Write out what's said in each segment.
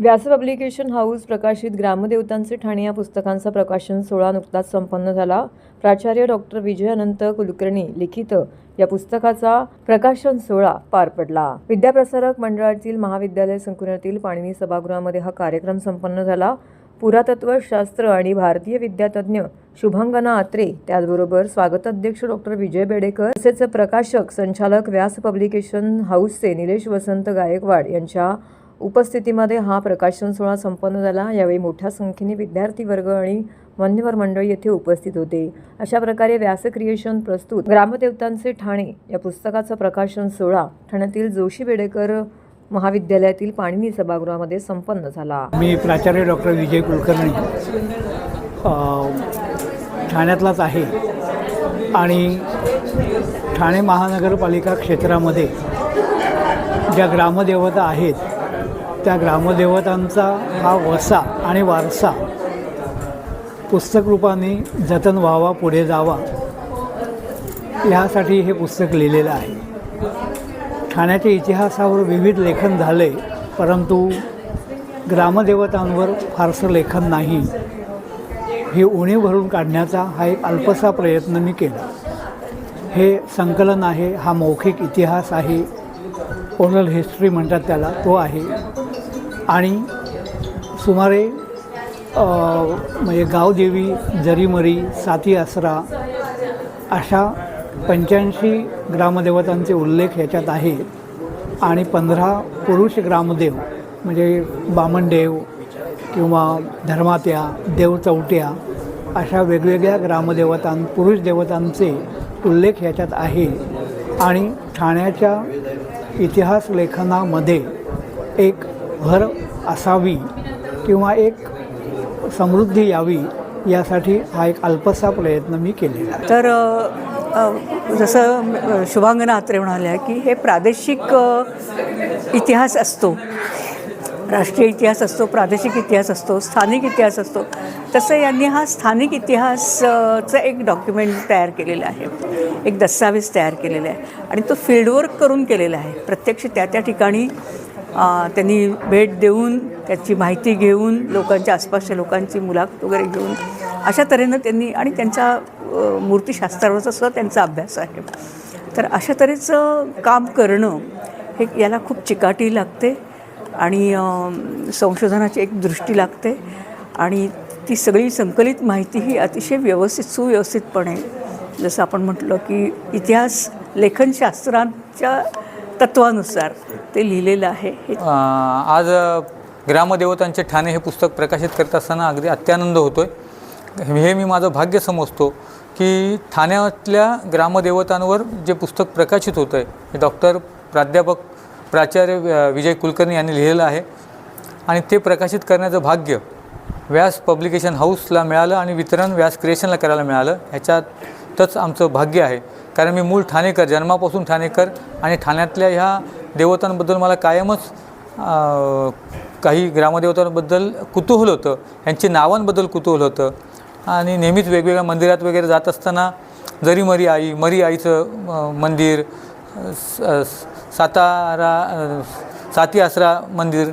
व्यास publication house प्रकाशित ग्रामदेवतांचे ठाणे या पुस्तकांचा प्रकाशन सोहळा नुकताच संपन्न झाला. प्राचार्य डॉक्टर विजय अनंत कुलकर्णी लिखित या पुस्तकाचा प्रकाशन सोहळा पार पडला. विद्याप्रसारक मंडळातील महाविद्यालय संकुलातील पाणिनी सभागृहामध्ये हा कार्यक्रम संपन्न झाला. पुरातत्व शास्त्र आणि भारतीय विद्यातज्ञ शुभांगना आत्रे त्याचबरोबर स्वागताध्यक्ष डॉक्टर विजय बेडेकर तसेच प्रकाशक संचालक व्यास पब्लिकेशन हाऊसचे निलेश वसंत गायकवाड यांच्या उपस्थितीमध्ये हा प्रकाशन सोहळा संपन्न झाला. यावेळी मोठ्या संख्येने विद्यार्थी वर्ग आणि मान्यवर मंडळी येथे उपस्थित होते. अशा प्रकारे व्यास क्रिएशन प्रस्तुत ग्रामदेवतांचे ठाणे या पुस्तकाचं प्रकाशन सोहळा ठाण्यातील जोशी बेडेकर महाविद्यालयातील पाणिनी सभागृहामध्ये संपन्न झाला. मी प्राचार्य डॉक्टर विजय कुलकर्णी ठाण्यातलाच आहे आणि ठाणे महानगरपालिका क्षेत्रामध्ये ज्या ग्रामदेवता आहेत त्या ग्रामदेवतांचा हा वसा आणि वारसा पुस्तक रूपाने जतन व्हावा पुढे जावा ह्यासाठी हे पुस्तक लिहिलेलं आहे. ठाण्याच्या इतिहासावर विविध लेखन झाले परंतु ग्रामदेवतांवर फारसं लेखन नाही. हे उणीव भरून काढण्याचा हा एक अल्पसा प्रयत्न मी केला. हे संकलन आहे हा मौखिक इतिहास आहे ओरल हिस्ट्री म्हणतात त्याला तो आहे. आणि सुमारे म्हणजे गावदेवी जरीमरी साती आसरा अशा पंच्याऐंशी ग्रामदेवतांचे उल्लेख याच्यात आहे. आणि पंधरा पुरुष ग्रामदेव म्हणजे बामणदेव किंवा धर्मात्या देव चौट्या अशा वेगवेगळ्या ग्रामदेवतां पुरुष देवतांचे उल्लेख याच्यात आहे. आणि ठाण्याच्या इतिहास लेखनामध्ये एक भर असावी किंवा एक समृद्धी यावी यासाठी हा एक अल्पसा प्रयत्न मी केलेला तर जसं शुभांगना आत्रे म्हणाल्या की हे प्रादेशिक इतिहास असतो. राष्ट्रीय इतिहास असतो प्रादेशिक इतिहास असतो स्थानिक इतिहास असतो. तसं यांनी हा स्थानिक इतिहासचं एक डॉक्युमेंट तयार केलेलं आहे. एक दस्तावेज तयार केलेला आहे. आणि तो फील्डवर्क करून केलेला आहे. प्रत्यक्ष त्या त्या ठिकाणी त्यांनी भेट देऊन त्याची माहिती घेऊन लोकांच्या आसपासच्या लोकांची मुलाखत वगैरे घेऊन अशा तऱ्हेनं त्यांनी आणि त्यांच्या मूर्तीशास्त्रावरचा सुद्धा त्यांचा अभ्यास आहे. तर अशा तऱ्हेचं काम करणं हे याला खूप चिकाटी लागते आणि संशोधनाची एक दृष्टी लागते आणि ती सगळी संकलित माहिती ही अतिशय व्यवस्थित सुव्यवस्थितपणे जसं आपण म्हटलं की इतिहास लेखनशास्त्रांच्या तत्वानुसार ते लिहिलेलं आहे. आज ग्रामदेवतांचे ठाणे हे पुस्तक प्रकाशित करत असताना अगदी अत्यानंद होतो आहे हे मी माझं भाग्य समजतो की ठाण्यातल्या ग्रामदेवतांवर जे पुस्तक प्रकाशित होतं आहे हे डॉक्टर प्राध्यापक प्राचार्य विजय कुलकर्णी यांनी लिहिलेलं आहे आणि ते प्रकाशित करण्याचं भाग्य व्यास पब्लिकेशन हाऊसला मिळालं आणि वितरण व्यास क्रिएशनला करायला मिळालं. ह्याच्यातच आमचं भाग्य आहे. कारण मी मूळ ठाणेकर जन्मापासून ठाणेकर आणि ठाण्यातल्या ह्या देवतांबद्दल मला कायमच काही ग्रामदेवतांबद्दल कुतूहल होतं. यांची नावांबद्दल कुतूहल होतं. आणि नेहमीच वेगवेगळ्या मंदिरात वगैरे जात असताना जरी मरी आई मरी आईचं मंदिर सातारा साती आसरा मंदिर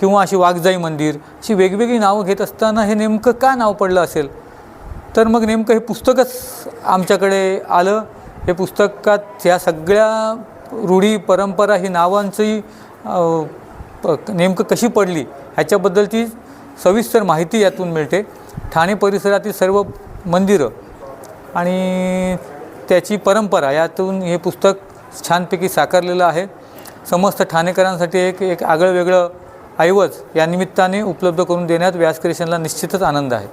किंवा अशी वाघजाई मंदिर अशी वेगवेगळी नावं घेत असताना हे नेमकं का नाव पडलं असेल? तर मग नेमकं हे पुस्तकच आमच्याकडे आलं. हे पुस्तकात ह्या सगळ्या रूढी परंपरा ही नावांची प- नेमकं कशी पडली ह्याच्याबद्दलची सविस्तर माहिती यातून मिळते. ठाणे परिसरातील सर्व मंदिरं आणि त्याची परंपरा यातून हे पुस्तक छानपैकी साकारलेलं आहे. समस्त ठाणेकरांसाठी एक एक आगळं वेगळं ऐवज या निमित्ताने उपलब्ध करून देण्यात व्यास क्रिएशनला निश्चितच आनंद आहे.